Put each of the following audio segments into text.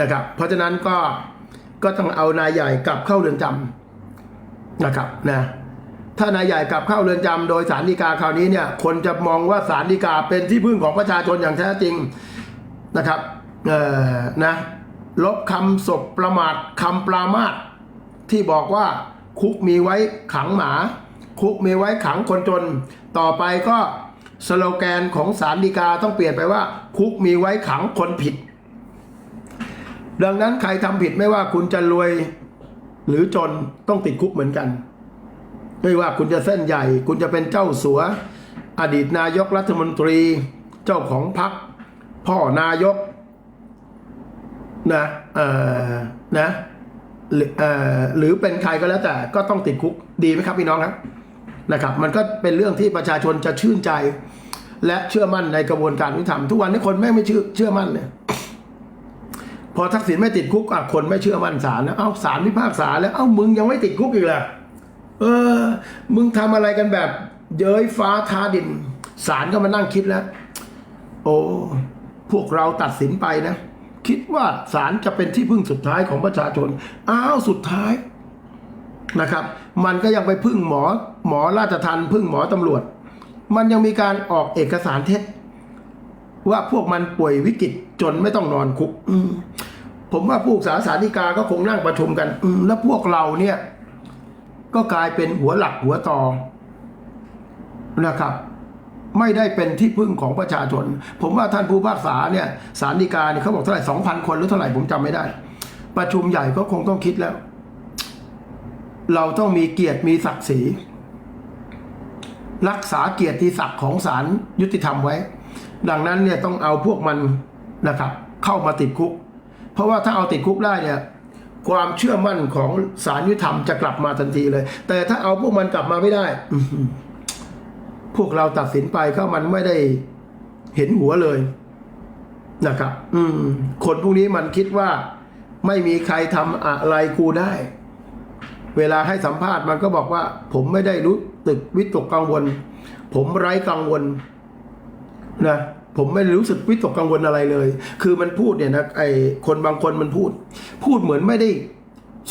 นะครับ เพราะฉะนั้นก็ก็ต้องเอานายใหญ่กลับเข้าเรือนจำนะครับนะถ้านายใหญ่กลับเข้าเรือนจำโดยสารดีกาคราวนี้เนี่ย คนจะมองว่าสารดีกาเป็นที่พึ่งของประชาชนอย่างแท้จริงนะครับเออนะลบคำศพประมาทคำปรามาทที่บอกว่าคุกมีไว้ขังหมา คุกมีไว้ขังคนจน ต่อไปก็สโลแกนของสารดีกาต้องเปลี่ยนไปว่า คุกมีไว้ขังคนผิด ดังนั้นใครทำผิดไม่ว่าคุณจะรวยหรือจนต้องติดคุกเหมือนกัน ไม่ว่าคุณจะเส้นใหญ่ คุณจะเป็นเจ้าสัว อดีตนายกรัฐมนตรี เจ้าของพรรคพ่อนายกนะเอ่อนะหรือเออหรือเป็นใครก็แล้วแต่ก็ต้องติดคุกดีไหมครับพี่น้องครับนะครับ มันก็เป็นเรื่องที่ประชาชนจะชื่นใจ และเชื่อมั่นในกระบวนการยุติธรรมทุกวันนี้คนแม่ไม่เชื่อเชื่อมั่นเลย พอทักษิณไม่ติดคุกอะคนไม่เชื่อมั่นศาลนะเอ้าศาลพิพากษาแล้ว เอ้ามึงยังไม่ติดคุกอีกเหรอเออ มึงทำอะไรกันแบบ เย้ยฟ้าทาดินศาลก็มานั่งคิดแล้ว โอ้พวกเราตัดสินไปนะ คิดว่าศาลจะเป็นที่พึ่งสุดท้ายของประชาชนอ้าวสุดท้ายนะครับ มันก็ยังไปพึ่งหมอหมอราชทันพึ่งหมอตำรวจ มันยังมีการออกเอกสารเท็จ ว่าพวกมันป่วยวิกฤตจนไม่ต้องนอนคุกอืมผมว่าผู้สาสาธิกาก็คงนั่งประชุมกันอืมแล้วพวกเราเนี่ย ก็กลายเป็นหัวหลักหัวต่อนะครับ ไม่ได้เป็นที่พึ่งของประชาชน ผมว่าท่านผู้พิพากษาเนี่ยสารดีกาเนี่ยเขาบอกเท่าไหร่สองพันคนหรือเท่าไหร่ผมจำไม่ได้ ประชุมใหญ่ก็คงต้องคิดแล้ว เราต้องมีเกียรติมีศักดิ์ศรีรักษาเกียรติศักดิ์ของศาลยุติธรรมไว้ ดังนั้นเนี่ยต้องเอาพวกมันนะครับเข้ามาติดคุก เพราะว่าถ้าเอาติดคุกได้เนี่ยความเชื่อมั่นของศาลยุติธรรมจะกลับมาทันทีเลย แต่ถ้าเอาพวกมันกลับมาไม่ได้พวกเราตัดสินไปก็มันไม่ได้เห็นหัวเลยนะครับ อืม คนพวกนี้มันคิดว่า ไม่มีใครทำอะไรกูได้ เวลาให้สัมภาษณ์มันก็บอกว่า ผมไม่ได้รู้ตึกวิตกกังวล ผมไร้กังวล นะผมไม่ได้รู้สึกวิตกกังวลอะไรเลย คือมันพูดเนี่ยนะไอคนบางคนมันพูด พูดเหมือนไม่ได้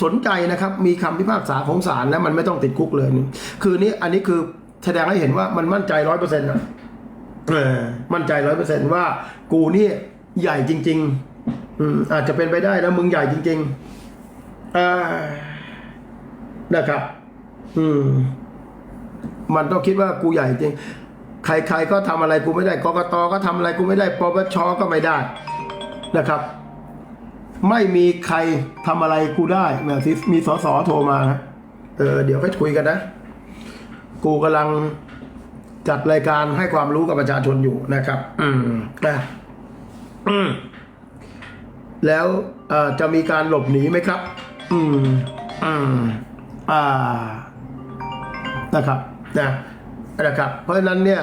สนใจนะครับ มีคำพิพากษาของศาลแล้วมันไม่ต้องติดคุกเลยนี่คือนี้อันนี้คือแสดงให้เห็นว่ามันมั่นใจร้อยเปอร์เซ็นต์นะเออมั่นใจร้อยเปอร์เซ็นต์ว่า กูนี่ใหญ่จริง ๆ อืมอาจจะเป็นไปได้นะมึงใหญ่จริงๆอ่านะครับ อืม มันต้องคิดว่ากูใหญ่จริง ใครๆก็ทำอะไรกูไม่ได้กกตก็ทำอะไรกูไม่ได้ปปชก็ไม่ได้นะครับ ไม่มีใครทำอะไรกูได้แบบที่มีสสโทรมานะเออเดี๋ยวค่อยคุยกันนะ กูกำลังจัดรายการให้ความรู้กับประชาชนอยู่นะครับ อืมนะอืมแล้วเอ่อจะมีการหลบหนีไหมครับ อืม อืม อ่า นะครับ นะ นะครับ เพราะฉะนั้นเนี่ย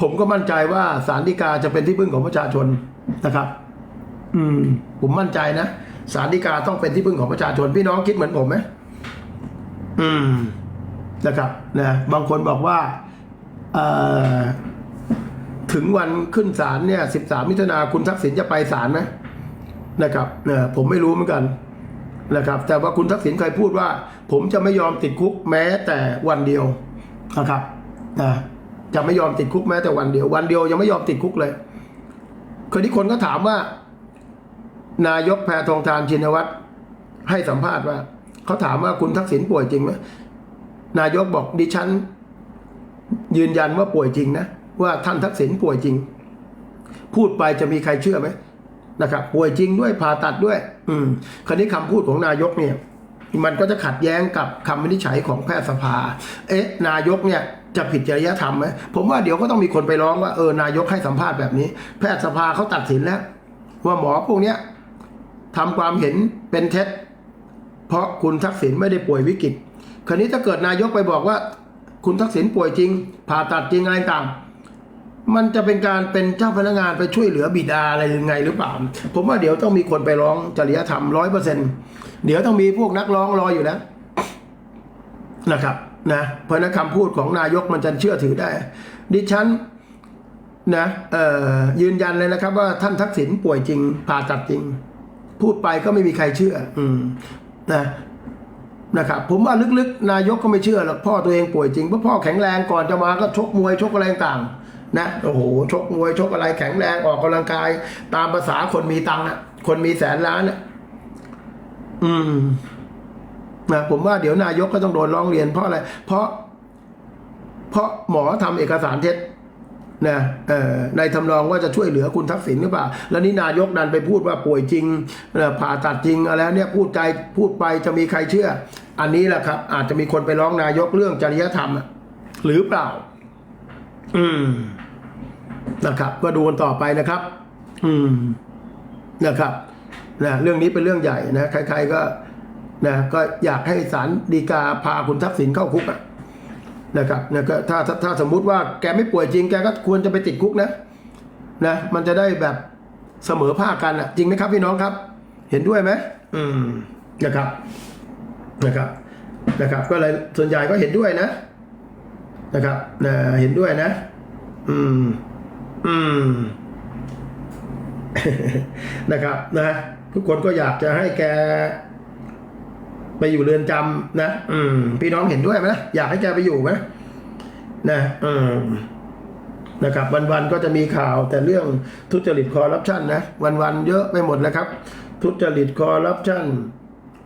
ผมก็มั่นใจว่าสารดีกาจะเป็นที่พึ่งของประชาชนนะครับ อืม ผมมั่นใจนะสารดีกาต้องเป็นที่พึ่งของประชาชน พี่น้องคิดเหมือนผมไหมอืมนะครับนะบางคนบอกว่าเอ่อถึงวันขึ้นศาลเนี่ย13มิถุนาคุณทักษิณจะไปศาลไหมนะครับเนี่ยผมไม่รู้เหมือนกันนะครับ แต่ว่าคุณทักษิณเคยพูดว่า ผมจะไม่ยอมติดคุกแม้แต่วันเดียว นะครับนะจะไม่ยอมติดคุกแม้แต่วันเดียว วันเดียวยังไม่ยอมติดคุกเลยคนที่คนก็ถามว่า นายกแพทองทานชินวัตรให้สัมภาษณ์ว่าเขาถามว่าคุณทักษิณป่วยจริงไหมนายกบอกดิฉัน ยืนยันว่าป่วยจริงนะว่าท่านทักษิณป่วยจริง พูดไปจะมีใครเชื่อไหมนะครับ ป่วยจริงด้วยผ่าตัดด้วย อืมคราวนี้คำพูดของนายกเนี่ย มันก็จะขัดแย้งกับคำวินิจฉัยของแพทยสภา เอ๊ะ นายกเนี่ยจะผิดจริยธรรมไหมผมว่าเดี๋ยวก็ต้องมีคนไปร้องว่าเออนายกให้สัมภาษณ์แบบนี้ แพทยสภาเขาตัดสินแล้ว ว่าหมอพวกเนี้ยทำความเห็นเป็นเท็จ เพราะคุณทักษิณไม่ได้ป่วยวิกฤตคราวนี้ถ้าเกิดนายกไปบอกว่า คุณทักษิณป่วยจริง ผ่าตัดจริงอะไรต่างมันจะเป็นการเป็นเจ้าพนักงานไปช่วยเหลือบิดาอะไรยังไงหรือเปล่า ผมว่าเดี๋ยวต้องมีคนไปร้องจริยธรรมร้อยเปอร์เซ็นต์ เดี๋ยวต้องมีพวกนักร้องรออยู่แล้วนะครับนะเพราะนั้นคำพูดของนายกมันจะเชื่อถือได้ ดิฉันนะเอ่อยืนยันเลยนะครับว่าท่านทักษิณป่วยจริงผ่าตัดจริง พูดไปก็ไม่มีใครเชื่อ อืมนะนะครับผมว่าลึกๆ นายกก็ไม่เชื่อหรอกพ่อตัวเองป่วยจริงเพราะพ่อแข็งแรงก่อนจะมาก็ชกมวยชกอะไรต่างๆนะโอ้โหชกมวยชกอะไรแข็งแรงออกกำลังกาย ตามภาษาคนมีตังค์อะคนมีแสนล้านอะ อืมนะผมว่าเดี๋ยวนายกก็ต้องโดนร้องเรียนเพราะอะไร เพราะ เพราะหมอทำเอกสารเท็จนะในทำนองว่าจะช่วยเหลือคุณทักษิณหรือเปล่า แล้วนี่นายกดันไปพูดว่าป่วยจริงผ่าตัดจริงอะไรเนี่ยพูดใจพูดไปจะมีใครเชื่อ อันนี้แหละครับ อาจจะมีคนไปร้องนายกเรื่องจริยธรรมหรือเปล่า อืมนะครับ ก็ดูกันต่อไปนะครับ อืมนะครับ นะเรื่องนี้เป็นเรื่องใหญ่นะใครๆก็นะก็อยากให้ศาลฎีกาพาคุณทักษิณเข้าคุกอะนะครับนะก็ถ้าถ้าถ้าสมมุติว่าแกไม่ป่วยจริงแกก็ควรจะไปติดคุกนะนะมันจะได้แบบเสมอภาคกันอะจริงไหมครับพี่น้องครับ เห็นด้วยไหมอืมนะครับนะครับนะครับ ก็เลยส่วนใหญ่ก็เห็นด้วยนะ นะครับนะเห็นด้วยนะ อืม อืมนะครับนะ ทุกคนก็อยากจะให้แก ไปอยู่เรือนจำนะอืม พี่น้องเห็นด้วยไหมนะอยากให้แกไปอยู่ไหมนะอืมนะครับ วันๆก็จะมีข่าวแต่เรื่องทุจริตคอร์รัปชันนะวันๆเยอะไปหมดแล้วครับ ทุจริตคอร์รัปชัน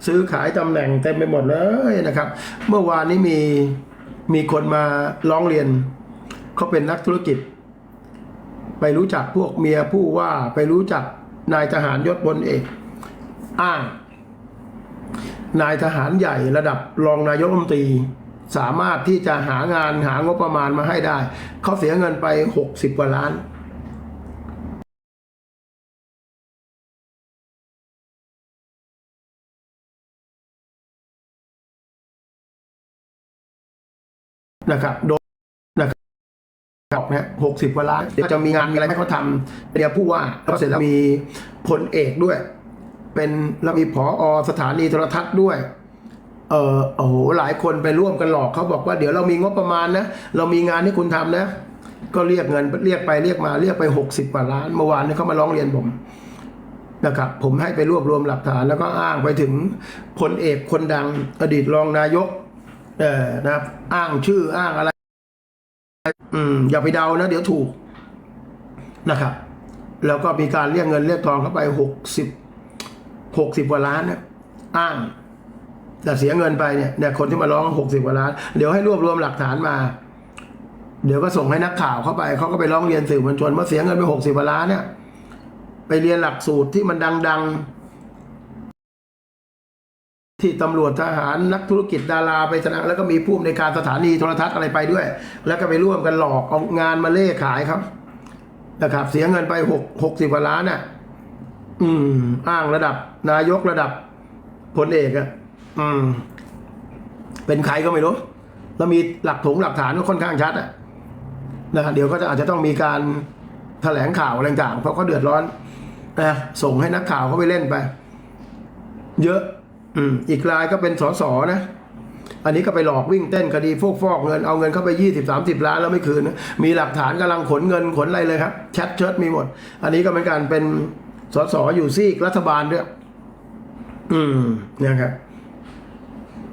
ซื้อขายตำแหน่งเต็มไปหมดเลยนะครับ เมื่อวานนี้มีมีคนมาร้องเรียนเขาเป็นนักธุรกิจ ไปรู้จักพวกเมียผู้ว่าไปรู้จัก นายทหารยศพลเอกอ้างนายทหารใหญ่ระดับรองนายกรัฐมนตรี สามารถที่จะหางานหางบประมาณมาให้ได้ เขาเสียเงินไปหกสิบกว่าล้าน นะครับโดยนะครับ นะหกสิบกว่าล้านเดี๋ยวจะมีงานมีอะไรให้เขาทำเดี๋ยวผู้ว่าแล้วเสร็จแล้วมีพลเอกด้วย เป็นแล้วมีผอสถานีโทรทัศน์ด้วยเออโอ้โหหลายคนไปร่วมกันหลอกเขาบอกว่าเดี๋ยวเรามีงบประมาณนะเรามีงานให้คุณทำนะ ก็เรียกเงินเรียกไปเรียกมาเรียกไปหกสิบกว่าล้านเมื่อวานนี้เขามาร้องเรียนผมนะครับผมให้ไปรวบรวมหลักฐาน แล้วก็อ้างไปถึงพลเอกคนดังอดีตรองนายกเออนะครับอ้างชื่ออ้างอะไร อืมอย่าไปเดานะเดี๋ยวถูกนะครับ แล้วก็มีการเรียกเงินเรียกทองเข้าไปหกสิบหกสิบกว่าล้านนะอ้างแต่เสียเงินไปเนี่ยเนี่ยคนที่มาร้องหกสิบกว่าล้าน เดี๋ยวให้รวบรวมหลักฐานมา เดี๋ยวก็ส่งให้นักข่าวเข้าไปเขาก็ไปร้องเรียนสื่อมวลชนว่าเสียเงินไปหกสิบกว่าล้านเนี่ย ไปเรียนหลักสูตรที่มันดัง ๆ ที่ตำรวจทหารนักธุรกิจดาราไปแสดงแล้วก็มีผู้อำนวยการสถานีโทรทัศน์อะไรไปด้วย แล้วก็ไปร่วมกันหลอกเอางานมาเล่ขายครับนะครับ เสียเงินไปหกหกสิบกว่าล้านน่ะ อืม อ้างระดับ นายกระดับพลเอกอะอืม เป็นใครก็ไม่รู้ แล้วมีหลักถงหลักฐานก็ค่อนข้างชัดอะนะเดี๋ยวก็จะอาจจะต้องมีการแถลงข่าวอะไรต่างๆเพราะเขาเดือดร้อนนะส่งให้นักข่าวเขาไปเล่นไป เยอะ อืมอีกรายก็เป็นสสนะ อันนี้ก็ไปหลอกวิ่งเต้นคดีฟอกฟอกเงินเอาเงินเข้าไปยี่สิบสามสิบล้านแล้วไม่คืนนะมีหลักฐานกำลังขนเงินขนอะไรเลยครับแชทเชิดมีหมด อันนี้ก็เป็นการเป็นสสอยู่ซีกรัฐบาลด้วยอืมเนี่ยครับ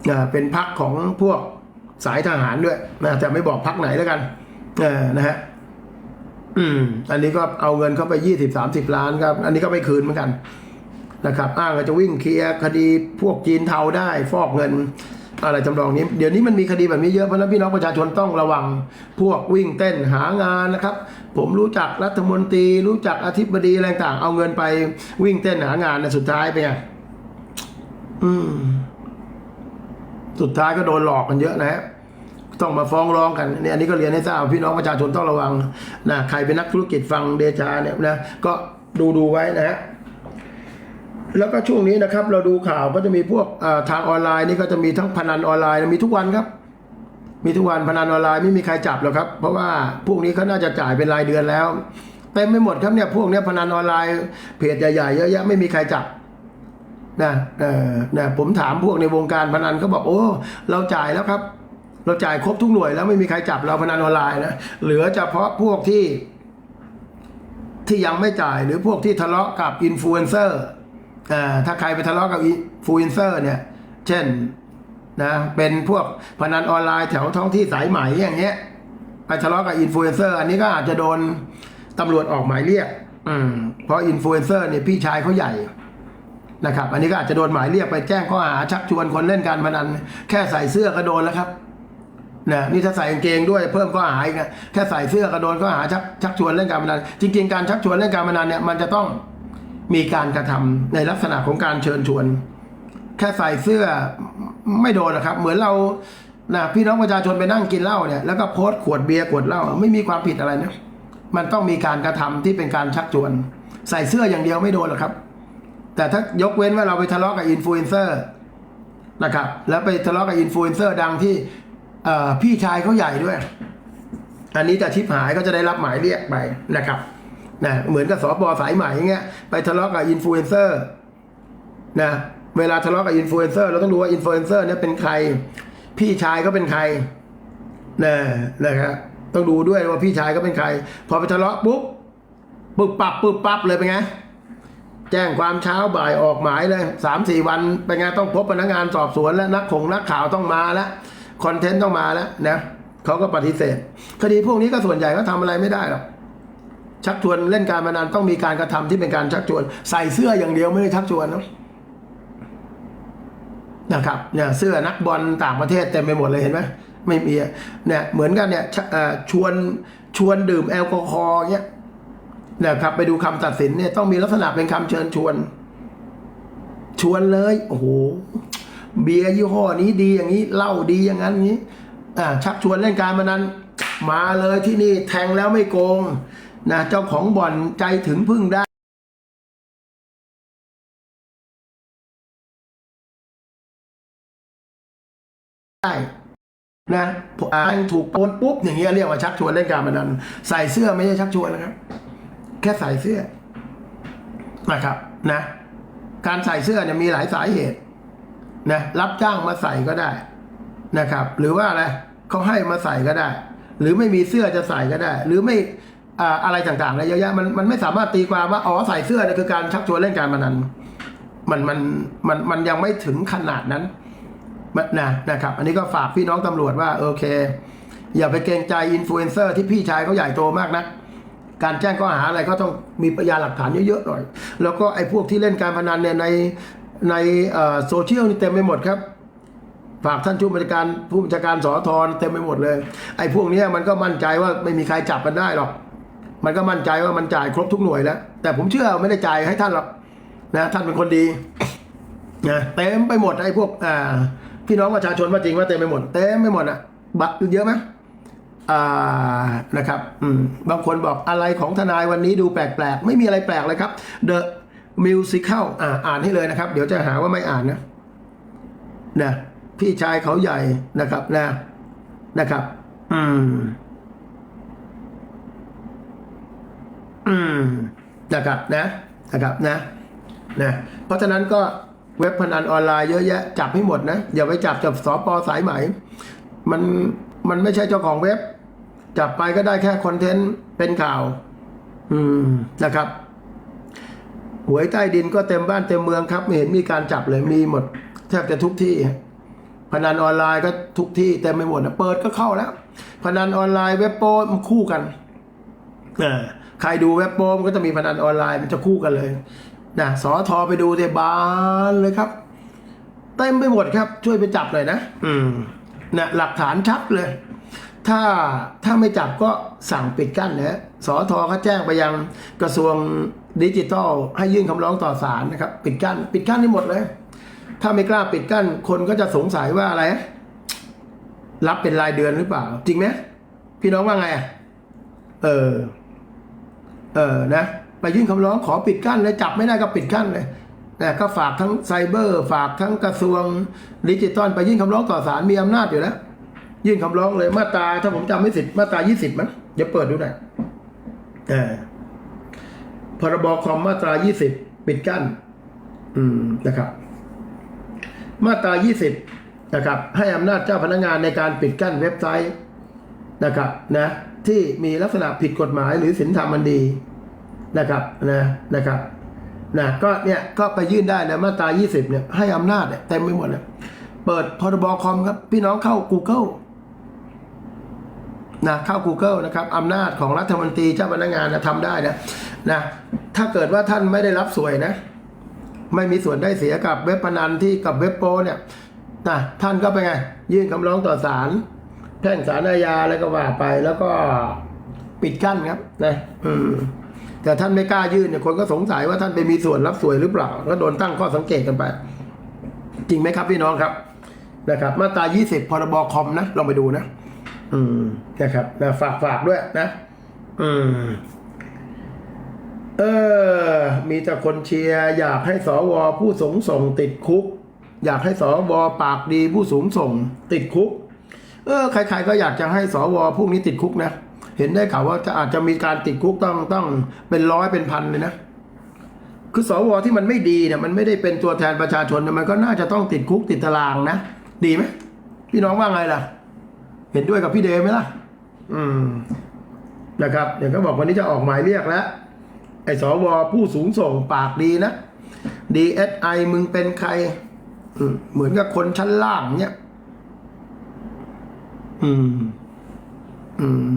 อ่าเป็นพักของพวกสายทหารด้วยนะแต่ไม่บอกพักไหนแล้วกันเออนะฮะอืม อันนี้ก็เอาเงินเข้าไปยี่สิบสามสิบล้านครับ อันนี้ก็ไม่คืนเหมือนกัน นะครับอ้างว่าจะวิ่งเคลียร์คดีพวกจีนเทาได้ฟอกเงินอะไรจำลองนี้ เดี๋ยวนี้มันมีคดีแบบนี้เยอะเพราะนั้นพี่น้องประชาชนต้องระวังพวกวิ่งเต้นหางานนะครับ ผมรู้จักรัฐมนตรี รู้จักอธิบดีอะไรต่างเอาเงินไปวิ่งเต้นหางานนะสุดท้ายเป็นไงอืม สุดท้ายก็โดนหลอกกันเยอะนะฮะต้องมาฟ้องร้องกันเนี่ยอันนี้ก็เรียนให้ทราบพี่น้องประชาชนต้องระวังนะใครเป็นนักธุรกิจฟังเดชาเนี่ยนะก็ดูดูไว้นะฮะ แล้วก็ช่วงนี้นะครับ เราดูข่าวก็จะมีพวกทางออนไลน์นี่ก็จะมีทั้งพนันออนไลน์มีทุกวันครับ มีทุกวันพนันออนไลน์ไม่มีใครจับหรอกครับ เพราะว่าพวกนี้เขาน่าจะจ่ายเป็นรายเดือนแล้วเต็มไปหมดครับเนี่ยพวกเนี้ยพนันออนไลน์เพจใหญ่ๆเยอะแยะไม่มีใครจับนะเออนะผมถามพวกในวงการพนันเขาบอกโอ้ เราจ่ายแล้วครับ เราจ่ายครบทุกหน่วยแล้วไม่มีใครจับเราพนันออนไลน์นะเหลือเฉพาะพวกที่ที่ยังไม่จ่ายหรือพวกที่ทะเลาะกับอินฟลูเอนเซอร์ ถ้าใครไปทะเลาะกับอินฟลูเอนเซอร์เนี่ย เช่นนะเป็นพวกพนันออนไลน์แถวท้องที่สายไหมอย่างเงี้ยไปทะเลาะกับอินฟลูเอนเซอร์อันนี้ก็อาจจะโดนตำรวจออกหมายเรียก อืมเพราะอินฟลูเอนเซอร์เนี่ยพี่ชายเขาใหญ่นะครับ อันนี้ก็อาจจะโดนหมายเรียกไปแจ้งข้อหาชักชวนคนเล่นการพนัน แค่ใส่เสื้อก็โดนแล้วครับนะนี่ถ้าใส่กางเกงด้วยเพิ่มข้อหาอีกนะแค่ใส่เสื้อก็โดนข้อหาชักชักชวนเล่นการพนัน จริง ๆ การชักชวนเล่นการพนันเนี่ยมันจะต้อง มีการกระทำในลักษณะของการเชิญชวน แค่ใส่เสื้อไม่โดนนะครับ เหมือนเรานะพี่น้องประชาชนไปนั่งกินเหล้าเนี่ยแล้วก็โพสต์ขวดเบียร์ขวดเหล้าไม่มีความผิดอะไรนะมันต้องมีการกระทำที่เป็นการชักชวน ใส่เสื้ออย่างเดียวไม่โดนหรอกครับ แต่ถ้ายกเว้นว่าเราไปทะเลาะกับอินฟลูเอนเซอร์นะครับ แล้วไปทะเลาะกับอินฟลูเอนเซอร์ดังที่พี่ชายเขาใหญ่ด้วย อันนี้จะชิบหายก็จะได้รับหมายเรียกไปนะครับ นะเหมือนกับสปสายไหม่เงี้ยไปทะเลาะกับอินฟลูเอนเซอร์นะเวลาทะเลาะกับอินฟลูเอนเซอร์เราต้องดูว่าอินฟลูเอนเซอร์เนี่ยเป็นใคร พี่ชายก็เป็นใครนะนะครับต้องดูด้วยว่าพี่ชายก็เป็นใคร พอไปทะเลาะปุ๊บปุ๊บปับปุ๊บปับเลยเป็นไงแจ้งความเช้าบ่ายออกหมายเลยสามสี่วันเป็นไงต้องพบพนักงานสอบสวนแล้วนักขงนักข่าวต้องมาแล้วคอนเทนต์ต้องมาแล้วนะเขาก็ปฏิเสธ คดีพวกนี้ก็ส่วนใหญ่ก็ทำอะไรไม่ได้หรอก ชักชวนเล่นการพนันต้องมีการกระทำที่เป็นการชักชวน ใส่เสื้ออย่างเดียวไม่ได้ชักชวนนะนะครับเนี่ยเสื้อนักบอลต่างประเทศเต็มไปหมดเลยเห็นไหมไม่มีเนี่ยเหมือนกันเนี่ยชวนชวนดื่มแอลกอฮอล์เนี่ยนะครับไปดูคำตัดสินเนี่ยต้องมีลักษณะเป็นคำเชิญชวน ชวนเลยโอ้โหเบียร์ยี่ห้อนี้ดีอย่างนี้เหล้าดีอย่างนั้นอย่างนี้ อ่าชักชวนเล่นการมานั้น มาเลยที่นี่แทงแล้วไม่โกง นะเจ้าของบ่อนใจถึงพึ่งได้ได้นะอ่านถูกโอนปุ๊บอย่างเงี้ยเรียกว่าชักชวนเล่นการพนันใส่เสื้อไม่ใช่ชักชวนนะครับ แค่ใส่เสื้อนะครับนะ การใส่เสื้อเนี่ยมีหลายสาเหตุนะรับจ้างมาใส่ก็ได้นะครับ หรือว่าอะไรเขาให้มาใส่ก็ได้ หรือไม่มีเสื้อจะใส่ก็ได้ หรือไม่ อะไรต่างๆอะไรเยอะแยะมันมันไม่สามารถตีความว่าอ๋อใส่เสื้อเนี่ยคือการชักชวนเล่นการพนันมันมันมันมันยังไม่ถึงขนาดนั้นนะนะครับ อันนี้ก็ฝากพี่น้องตำรวจว่าโอเค อย่าไปเกรงใจอินฟลูเอนเซอร์ที่พี่ชายเขาใหญ่โตมากนะการแจ้งข้อหาอะไรก็ต้องมีพยานหลักฐานเยอะๆหน่อย แล้วก็ไอ้พวกที่เล่นการพนันเนี่ยในในโซเชียลนี่เต็มไปหมดครับฝากท่านผู้บัญชาการผู้บัญชาการสอทรเต็มไปหมดเลย ไอ้พวกนี้มันก็มั่นใจว่าไม่มีใครจับมันได้หรอก มันก็มั่นใจว่ามันจ่ายครบทุกหน่วยแล้ว แต่ผมเชื่อไม่ได้จ่ายให้ท่านหรอกนะท่านเป็นคนดีนะเต็มไปหมดไอ้พวกอ่าพี่น้องประชาชนว่าจริงว่าเต็มไปหมดเต็มไปหมดอะบัตรเยอะไหมอ่านะครับอืมบางคนบอกอะไรของทนายวันนี้ดูแปลกๆ ไม่มีอะไรแปลกเลยครับ The Musical อ่าอ่านให้เลยนะครับ เดี๋ยวจะหาว่าไม่อ่านนะนะพี่ชายเขาใหญ่นะครับนะนะครับ อืม อืมนะครับนะนะครับนะนะเพราะฉะนั้นก็เว็บพนันออนไลน์เยอะแยะจับให้หมดนะอย่าไปจับจับสปสายไหมมันมันไม่ใช่เจ้าของเว็บ จับไปก็ได้แค่คอนเทนต์เป็นข่าว อืมนะครับหวยใต้ดินก็เต็มบ้านเต็มเมืองครับ ไม่เห็นมีการจับเลยมีหมด แทบจะทุกที่พนันออนไลน์ก็ทุกที่เต็มไปหมดนะเปิดก็เข้าแล้วพนันออนไลน์เว็บโป้มันคู่กันเออ ใครดูเว็บโป้มนก็จะมีพนันออนไลน์มันจะคู่กันเลยนะสอทอไปดูเทบานเลยครับ เต็มไปหมดครับ ช่วยไปจับหน่อยนะ อืมนะหลักฐานชัดเลย ถ้าถ้าไม่จับก็สั่งปิดกั้นนะสอทอเขาแจ้งไปยังกระทรวงดิจิทัล ให้ยื่นคำร้องต่อศาลนะครับ ปิดกั้น ปิดกั้นให้หมดเลย ถ้าไม่กล้าปิดกั้น คนก็จะสงสัยว่าอะไร รับเป็นรายเดือนหรือเปล่า จริงไหมพี่น้องว่าไงอะเออ เออนะไปยื่นคำร้องขอปิดกั้นเลยจับไม่ได้ก็ปิดกั้นเลยนะก็ฝากทั้งไซเบอร์ ฝากทั้งกระทรวงดิจิตอลไปยื่นคำร้องต่อศาลมีอำนาจอยู่แล้วยื่นคำร้องเลยมาตราถ้าผมจำไม่ผิดมาตรายี่สิบมั้งเดี๋ยวเปิดดูหน่อยเออพรบคอมมาตรายี่สิบปิดกั้น อืมนะครับ มาตรายี่สิบนะครับ ให้อำนาจเจ้าพนักงานในการปิดกั้นเว็บไซต์ นะครับนะที่มีลักษณะผิดกฎหมายหรือศีลธรรมมันดีนะครับนะนะครับนะก็เนี่ยก็ไปยื่นได้นะมาตรา 20 เนี่ยให้อำนาจเนี่ยเต็มไปหมดเลยเปิดพรบคอมครับ พี่น้องเข้า Google นะเข้า Google นะครับอำนาจของรัฐมนตรีเจ้าพนักงานนะทำได้นะนะถ้าเกิดว่าท่านไม่ได้รับสวยนะ ไม่มีส่วนได้เสียกับเว็บพนันที่กับเว็บโปเนี่ยนะท่านก็ไปไง ยื่นคำร้องต่อศาล แพ่งศาลอาญาแล้วก็ว่าไปแล้วก็ปิดกั้นครับนะอืมแต่ท่านไม่กล้ายื่นเนี่ยคนก็สงสัยว่าท่านไปมีส่วนรับสวยหรือเปล่า ก็โดนตั้งข้อสังเกตกันไป จริงไหมครับพี่น้องครับนะครับ มาตรา 20 พรบคอมนะลองไปดูนะอืมนะครับนะฝากฝากด้วยนะ อืม เออ มีแต่คนเชียร์อยากให้สวผู้สูงส่งติดคุก อยากให้สวปากดีผู้สูงส่ง ติดคุก เออใคร ๆ ก็อยากจะให้สวพวกนี้ติดคุกนะ เห็นได้ข่าวว่าจะอาจจะมีการติดคุกต้องต้องเป็นร้อยเป็นพันเลยนะคือสวที่มันไม่ดีเนี่ยมันไม่ได้เป็นตัวแทนประชาชนมันก็น่าจะต้องติดคุกติดตารางนะดีไหมพี่น้องว่าไงล่ะ เห็นด้วยกับพี่เดย์ไหมล่ะ อืมนะครับเดี๋ยวก็บอกวันนี้จะออกหมายเรียกแล้วไอ้สวผู้สูงส่งปากดีนะ DSI มึงเป็นใครเหมือนกับคนชั้นล่างเนี่ย อืมอืม